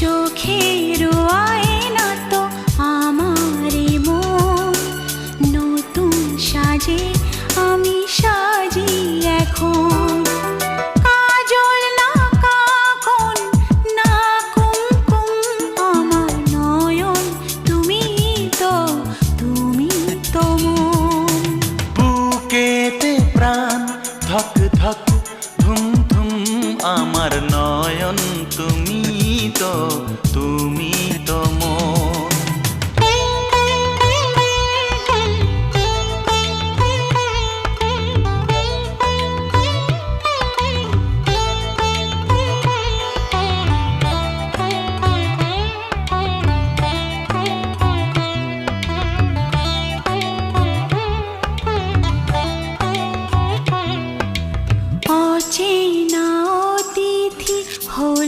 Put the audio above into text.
চোখের আয়না তো আমারই মন। নতুন সাজে আমি সাজি এখন। কাজল না কাকন না কুমকুম আমার নয়ন তুমি তো তুমি তো মন। বুকেতে প্রাণ ধক ধক ধুম ধুম আমার নয়ন তুমি তো তুমি তো মন। অচেনা